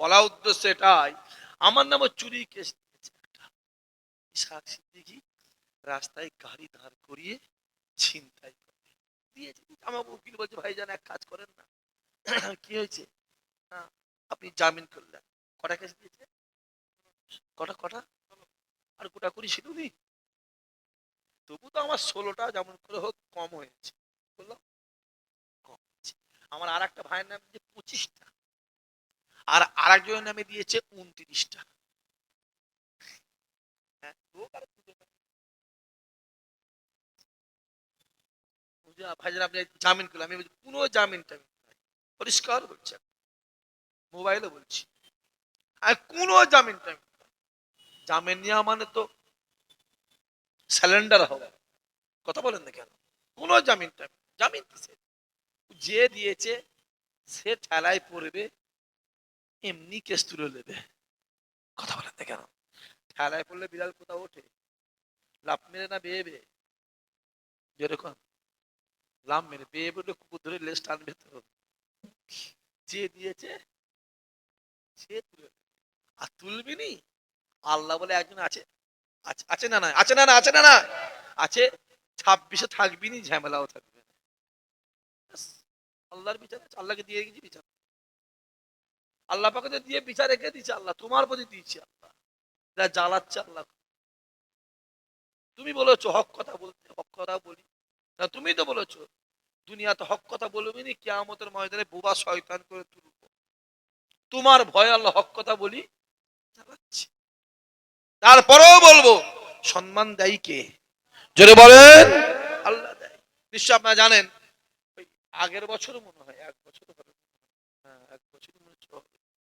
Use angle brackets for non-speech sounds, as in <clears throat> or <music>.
বলা উদ্দেশ্য এটাই, আমার নামে চুরি কেস দিয়েছে। ইসাক সিদ্দিকি রাস্তায় গাড়ি দাঁড় করিয়ে ছিনতাই করে। দিয়েছে। আমার উকিল বলছে, ভাইজান, এক কাজ করেন না। <clears throat> কি হয়েছে? আপনি জামিন করলেন। কটা কেস দিয়েছে? কটা কটা? আর গোটা করি ছিল নি তবু তো আমার ষোলোটা যেমন করে হোক কম হয়েছে। বললাম, কম হয়েছে। আমার আর একটা ভাইয়ের নাম দিয়েছে পঁচিশটা। আর আর একজনের নামে দিয়েছে উনত্রিশটা। হ্যাঁ, ভাইজান আপনি জামিন করলেন আমি বলছি কোনো জামিন টামিন পরিষ্কার বলছি মোবাইলে বলছি। আর কোনো জামিন টামিন জামিন নেওয়া মানে তো স্যালেন্ডার হওয়া। কথা বলেন না কেন? কোনো জামিন টামিন জামিন যে দিয়েছে সে ঠেলায় পড়বে। এমনি কেস তুলে নেবে। কথা বলেন না কেন? ঠেলায় পড়লে বিড়াল কোথাও ওঠে? লাভ মেরে না বেয়ে বেয়ে? যেরকম লাভ মেরে বেয়ে বলে কুকুর ধরে লেজ টানবে তো যে দিয়েছে, সে তুলে আর তুলবি নি? আল্লাহ বলে একজন আছে। আছে- না না আছে না না আছে না না আছে। ছাব্বিশে থাকবি নি? ঝামেলাও থাকবে আল্লাহর বিচার আল্লাহকে দিয়ে গেছি বিচার। আল্লাহ পাকে দিয়ে বিচার রেখে দিচ্ছে আল্লাহ, তোমার প্রতি দিয়েছি আল্লাহ। যা জ্বালাচ্ছে আল্লাহ। তুমি বলেছ হক কথা বলতে হক কথা বলি। তা তুমি তো বলেছ, দুনিয়াতে হক কথা বলবি নি, কেয়ামতের ময়দানে বোবা শয়তান করে তুলবো। তোমার ভয় আল্লাহ হক কথা বলি চালাচ্ছি তারপরেও বলব, সম্মান দেয় কে? জোরে বলেন, আল্লাহ দেয়। নিশ্চয় আপনারা জানেন আগের বছর মনে হয়, এক বছর হবে হ্যাঁ। এক বছর মনে